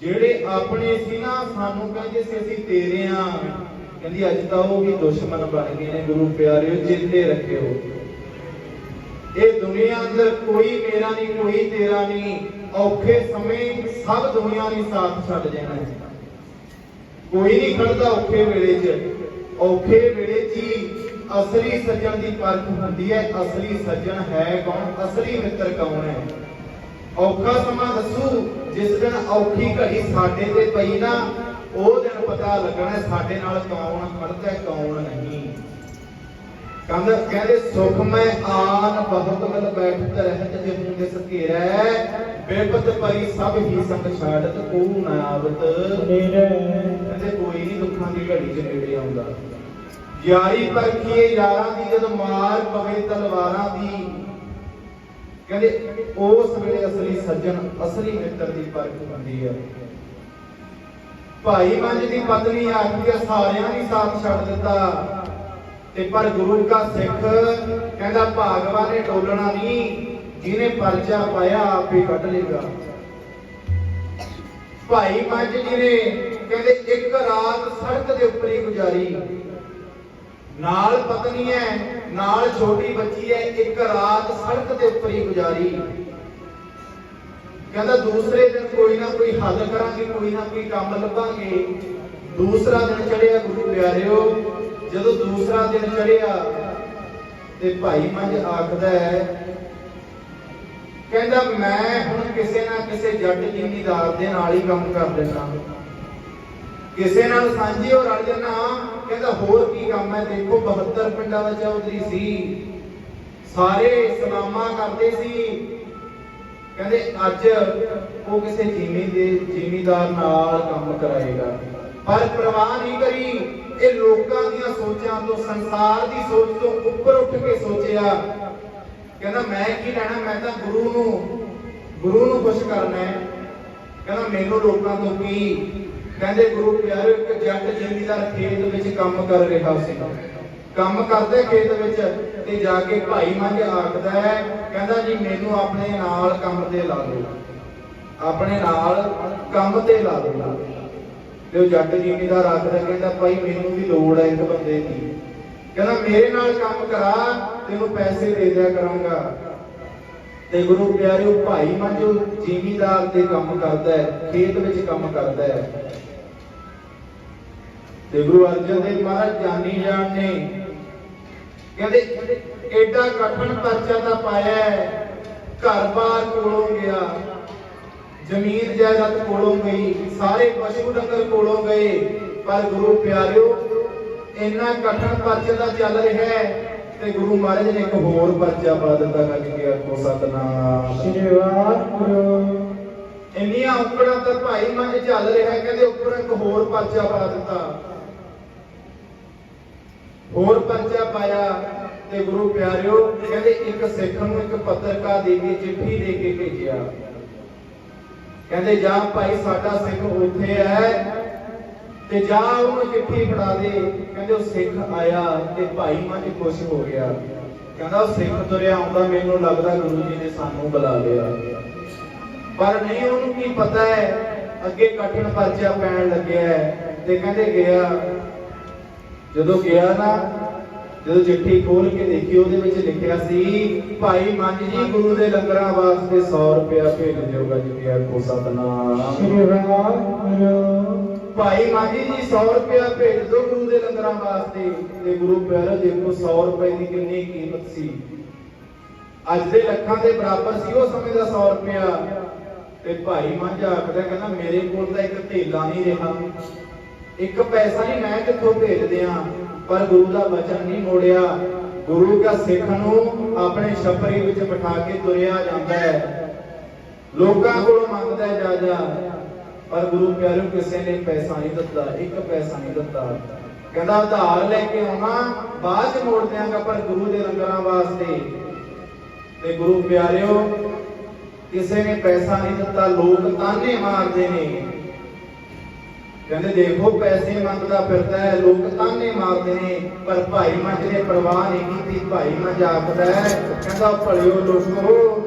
ਜਿਹੜੇ ਆਪਣੇ ਸੀ ਨਾ, ਸਾਨੂੰ ਕਹਿੰਦੇ ਸੀ, ਅਸੀਂ ਤੇਰੇ ਆ। ਕਹਿੰਦੀ, ਅੱਜ ਤਾਂ ਉਹ ਵੀ ਦੁਸ਼ਮਣ ਬਣ ਗਏ ਨੇ, ਗੁਰੂ ਪਿਆਰਿਓ ਚੇਤੇ ਰੱਖਿਓ। ਇਹ ਦੁਨੀਆ ਅੰਦਰ ਕੋਈ ਮੇਰਾ ਨਹੀਂ, ਕੋਈ ਤੇਰਾ ਨਹੀਂ। ਔਖੇ ਸਮੇਂ ਸਭ ਦੁਨੀਆ ਨੇ ਸਾਥ ਛੱਡ ਜਾਣਾ ਕੋਈ ਨਹੀਂ ਖੜਦਾ ਔਖੇ ਵੇਲੇ 'ਚ। ਔਖੇ ਵੇਲੇ 'ਚ ਹੀ ਅਸਲੀ ਸੱਜਣ ਦੀ ਪਰਖ ਹੁੰਦੀ ਹੈ, ਅਸਲੀ ਸੱਜਣ ਹੈ ਕੌਣ? ਅਸਲੀ ਮਿੱਤਰ ਕੌਣ ਹੈ? ਔਖਾ ਸਮਾਂ ਦੱਸੂ ਜਿਸ ਦਿਨ ਔਖੀ ਘੜੀ ਸਾਡੇ ਤੇ ਪਈ ਨਾ ਉਹ ਦਿਨ ਪਤਾ ਲੱਗਣਾ ਸਾਡੇ ਨਾਲ ਕੌਣ ਖੜਦਾ ਹੈ, ਕੌਣ ਨਹੀਂ। ਕਹਿੰਦੇ ਕਹਿੰਦੇ ਸੁਖ ਮੈਂ ਆਨ ਬਹੁਤ ਮਲ ਬੈਠਤ ਰਹਿਤ ਜੇ ਮੁੰਡੇ ਸਤੀਰੈ ਬੇਪਤ ਪਰੀ ਸਭ ਹੀ ਸੰਗ ਛਾੜਤ ਕੋ ਨਾ ਆਵਤ। ਕਹਿੰਦੇ ਕੋਈ ਨਹੀਂ ਦੁੱਖਾਂ ਦੀ ਘੜੀ 'ਚ ਨੇੜੇ ਆਉਂਦਾ। ਯਾਰੀ ਪਰਖੀਏ ਯਾਰਾਂ ਦੀ ਜਦੋਂ ਮਾਰ ਪਵੇ ਤਲਵਾਰਾਂ ਦੀ ਕਹਿੰਦੇ ਉਸ ਵੇਲੇ ਅਸਲੀ ਸੱਜਣ, ਅਸਲੀ ਮਿੱਤਰ ਦੀ ਪਰਖ ਹੁੰਦੀ ਹੈ ਭਾਈ ਮੰਝ ਦੀ ਪਤਨੀ ਆਖਦੀ ਹੈ ਸਾਰਿਆਂ ਨੇ ਸਾਥ ਛੱਡ ਦਿੱਤਾ। ਤੇ ਪਰ ਗੁਰੂ ਦਾ ਸਿੱਖ ਕਹਿੰਦਾ, ਭਾਗਵਾਨ ਨੇ ਡੋਲਣਾ ਨਹੀਂ, ਜਿਹਨੇ ਪਰਚਾ ਪਾਇਆ, ਆਪੇ ਕੱਢ ਲੇਗਾ। ਭਾਈ ਮੰਜ ਜੀ ਨੇ ਕਹਿੰਦੇ, ਇੱਕ ਰਾਤ ਸੜਕ ਦੇ ਉੱਪਰ ਹੀ ਗੁਜ਼ਾਰੀ। ਨਾਲ ਪਤਨੀ ਹੈ, ਨਾਲ ਛੋਟੀ ਬੱਚੀ ਹੈ, ਇੱਕ ਰਾਤ ਸੜਕ ਦੇ ਉੱਪਰ ਹੀ ਗੁਜ਼ਾਰੀ। ਕਹਿੰਦਾ ਦੂਸਰੇ ਦਿਨ ਕੋਈ ਨਾ ਕੋਈ ਹੱਲ ਕਰਾਂਗੇ, ਕੋਈ ਨਾ ਕੋਈ ਕੰਮ ਲੱਭਾਂਗੇ। ਦੂਸਰਾ ਦਿਨ ਚੜਿਆ ਗੁਰੂ ਪਿਆਰਿਓ, ਜਦੋਂ ਦੂਸਰਾ ਦਿਨ ਚੜਿਆ ਤੇ ਭਾਈ ਮੰਝ ਆਖਦਾ ਹੈ, ਕਹਿੰਦਾ ਮੈਂ ਹੁਣ ਕਿਸੇ ਨਾ ਕਿਸੇ ਜੱਟ ਜ਼ਿਮੀਦਾਰ ਦੇ ਨਾਲ ਹੀ ਕੰਮ ਕਰ ਦਿੰਦਾ। ਕਿਸੇ ਨਾਲ ਸਾਂਝੀ ਹੋ ਰਲ ਜਾਣਾ ਕਹਿੰਦਾ, ਹੋਰ ਕੀ ਕੰਮ ਹੈ? ਦੇਖੋ 72 ਪਿੰਡਾਂ ਦਾ ਚੌਧਰੀ ਸੀ। ਸਾਰੇ ਸਲਾਮਾਂ ਕਰਦੇ ਸੀ। ਕਹਿੰਦੇ, ਅੱਜ ਉਹ ਕਿਸੇ ਜ਼ਿਮੀ ਦੇ, ਜ਼ਿਮੀਦਾਰ ਨਾਲ ਕੰਮ ਕਰਾਏਗਾ। ਪਰ ਪ੍ਰਵਾਹ ਨਹੀਂ ਕਰੀ। ਇਹ ਲੋਕਾਂ ਦੀਆਂ ਸੋਚਾਂ ਤੋਂ, ਸੰਸਾਰ ਦੀ ਸੋਚ ਤੋਂ ਉੱਪਰ ਉੱਠ ਕੇ ਸੋਚਿਆ। ਕਹਿੰਦਾ, ਮੈਂ ਕੀ ਲੈਣਾ? ਮੈਂ ਤਾਂ ਗੁਰੂ ਨੂੰ ਗੁਰੂ ਨੂੰ ਖੁਸ਼ ਕਰਨਾ ਹੈ। ਕਹਿੰਦਾ, ਮੈਨੂੰ ਲੋਕਾਂ ਤੋਂ ਕੀ ਕਹਿੰਦੇ ਗੁਰੂ ਪਿਆਰੇ, ਇੱਕ ਜੱਟ ਜ਼ਿਮੀਦਾਰ ਖੇਤ ਵਿੱਚ ਕੰਮ ਕਰ ਰਿਹਾ ਸੀ। ਕੰਮ ਕਰਦੇ ਖੇਤ ਵਿੱਚ ਤੇ ਜਾ ਕੇ ਭਾਈ ਮੰਝ ਆਖਦਾ ਹੈ, ਕਹਿੰਦਾ ਜੀ ਮੈਨੂੰ ਆਪਣੇ ਨਾਲ ਕੰਮ ਤੇ ਲਾ ਦਿਓ। ਆਪਣੇ ਨਾਲ ਕੰਮ ਤੇ ਲਾ ਦਿਓ। ਤੇ ਉਹ ਜੱਟ ਜ਼ਿਮੀਦਾਰ ਆਖਦਾ ਕਹਿੰਦਾ, ਭਾਈ ਮੈਨੂੰ ਵੀ ਲੋੜ ਹੈ ਇੱਕ ਬੰਦੇ ਦੀ। ਕਹਿੰਦਾ, ਮੇਰੇ ਨਾਲ ਕੰਮ ਕਰਾ ਤੈਨੂੰ ਪੈਸੇ ਦੇ ਦਿਆ ਕਰਾਂਗਾ। ਤੇ ਗੁਰੂ ਪਿਆਰਿਓ ਭਾਈ ਮੰਜੋ ਜ਼ਿਮੀਦਾਰ ਤੇ ਕੰਮ ਕਰਦਾ ਹੈ, ਖੇਤ ਵਿੱਚ ਕੰਮ ਕਰਦਾ ਹੈ। ਤੇ ਗੁਰੂ ਅਰਜਨ ਦੇਵ ਮਹਾਰਾਜ ਜਾਨੀ ਜਾਣ ਨੇ। ਕਹਿੰਦੇ ਐਡਾ ਕਠਨ ਪਰਚਾ ਤਾਂ ਪਾਇਆ ਘਰ-ਬਾਰ ਕੋਲੋਂ ਗਿਆ। ਜ਼ਮੀਨ ਜਾਇਦਾਦ ਕੋਲੋਂ ਗਈ। ਸਾਰੇ ਪਸ਼ੂ ਡੰਗਰ ਕੋਲੋਂ ਗਏ। ਪਰ ਗੁਰੂ ਪਿਆਰਿਓ ਇੰਨਾ ਕਠਨ ਪਰਚਾ ਦਾ ਚੱਲ ਰਿਹਾ ਹੈ ਤੇ ਗੁਰੂ ਮਹਾਰਾਜ ਨੇ ਇੱਕ ਹੋਰ ਪਰਚਾ ਪਾ ਦਿੱਤਾ ਕੱਢ ਕੇ ਆਖੋ ਸਤਨਾਮ। ਸ੍ਰੀ ਵਾਹਿਗੁਰੂ। ਇੰਨੀਆਂ ਔਕੜਾਂ ਤਾਂ ਭਾਈ ਮਨ ਚੱਲ ਰਿਹਾ ਕਹਿੰਦੇ ਉੱਪਰ ਇੱਕ ਹੋਰ ਪਰਚਾ ਪਾ ਦਿੱਤਾ। ਹੋਰ ਪਰਚਾ ਪਾਇਆ ਤੇ ਗੁਰੂ ਪਿਆਰਿਓ, ਕਹਿੰਦੇ ਇੱਕ ਸਿੱਖ ਨੂੰ ਇੱਕ ਪੱਤਰਕਾਰ ਦੇ ਕੇ ਚਿੱਠੀ ਦੇ ਕੇ ਭੇਜਿਆ। ਕਹਿੰਦੇ, ਜਾ ਭਾਈ, ਸਾਡਾ ਸਿੱਖ ਉੱਥੇ ਹੈ ਤੇ ਜਾ ਉਹਨੂੰ ਚਿੱਠੀ ਫੜਾ ਦੇ। ਕਹਿੰਦੇ, ਉਹ ਸਿੱਖ ਆਇਆ ਤੇ ਭਾਈ ਮਨ ਖੁਸ਼ ਹੋ ਗਿਆ। ਕਹਿੰਦਾ, ਉਹ ਸਿੱਖ ਤੁਰਿਆ ਆਉਂਦਾ, ਮੈਨੂੰ ਲੱਗਦਾ ਗੁਰੂ ਜੀ ਨੇ ਸਾਨੂੰ ਬੁਲਾ ਲਿਆ। ਪਰ ਨਹੀਂ, ਉਹਨੂੰ ਕੀ ਪਤਾ ਹੈ, ਅੱਗੇ ਕਠਿਨ ਪਰਚਾ ਪੈਣ ਲੱਗਿਆ ਤੇ ਕਹਿੰਦੇ ਗਿਆ ਜਦੋਂ ਗਿਆ ਨਾ ਜਦੋਂ ਚਿੱਠੀ ਖੋਲ ਕੇ ਦੇਖੀ ਉਹਦੇ ਵਿੱਚ ਲਿਖਿਆ ਸੀ ਭਾਈ ਮੰਝ ਜੀ ਗੁਰੂ ਦੇ ਲੰਗਰਾਂ ਵਾਸਤੇ 100 ਰੁਪਇਆ ਭੇਜ ਦਿਓਗਾ ਜੀ ਆਖੋ ਸਤਨਾਮ। ਸ੍ਰੀ ਵਾਹਿਗੁਰੂ ਭਾਈ ਮਾਜੀ ਜੀ 100 ਰੁਪਇਆ ਭੇਜ ਦਿਓ ਗੁਰੂ ਦੇ ਲੰਗਰਾਂ ਵਾਸਤੇ। ਤੇ ਗੁਰੂ ਪਿਆਰਾ ਦੇਖੋ 100 ਰੁਪਏ ਦੀ ਕਿੰਨੀ ਕੀਮਤ ਸੀ। ਅੱਜ ਦੇ ਲੱਖਾਂ ਦੇ ਬਰਾਬਰ ਸੀ ਉਹ ਸਮੇਂ ਦਾ 100 ਰੁਪਇਆ। ਤੇ ਭਾਈ ਮਾਝਾ ਆਖਦਾ ਕਹਿੰਦਾ ਮੇਰੇ ਕੋਲ ਤਾਂ ਇੱਕ ਢੇਲਾ ਨਹੀਂ ਰਿਹਾ। ਇੱਕ ਪੈਸਾ ਹੀ ਮੈਂ ਕਿੱਥੋਂ ਭੇਜ ਦਿਆਂ? ਪਰ ਗੁਰੂ ਦਾ ਬਚਨ ਨਹੀਂ ਮੋੜਿਆ। ਗੁਰੂ ਦਾ ਸਿੱਖ ਨੂੰ ਆਪਣੇ ਛਪਰੀ ਵਿੱਚ ਬਿਠਾ ਕੇ ਤੁਰਿਆ ਜਾਂਦਾ ਹੈ। ਲੋਕਾਂ ਕੋਲੋਂ ਮੰਗਦਾ ਜਾ ਜਾ। ਪਰ ਗੁਰੂ ਪਿਆਰਿਓ, ਕਿਸੇ ਨੇ ਪੈਸਾ ਨਹੀਂ ਦਿੱਤਾ। ਇੱਕ ਪੈਸਾ ਨਹੀਂ ਦਿੱਤਾ। ਕਹਿੰਦਾ ਉਧਾਰ ਲੈ ਕੇ ਆਉਣਾ, ਬਾਅਦ ਚ ਮੋੜ ਦਿਆਂਗਾ, ਪਰ ਗੁਰੂ ਦੇ ਲੰਗਰਾਂ ਵਾਸਤੇ। ਤੇ ਗੁਰੂ ਪਿਆਰਿਓ, ਕਿਸੇ ਨੇ ਪੈਸਾ ਨਹੀਂ ਦਿੱਤਾ। ਲੋਕ ਤਾਨੇ ਮਾਰਦੇ ਨੇ। ਕਹਿੰਦੇ ਦੇਖੋ ਪੈਸੇ ਮੰਗਦਾ ਫਿਰਦਾ ਹੈ, ਲੋਕ ਤਾਨੇ ਮਾਰਦੇ ਨੇ, ਪਰ ਭਾਈ ਮੰਝ ਨੇ ਪਰਵਾਹ ਨਹੀਂ ਕੀਤੀ, ਭਾਈ ਮੰਝ ਆਖਦਾ ਕਹਿੰਦਾ ਭਲਿਓ ਲੋਕੋ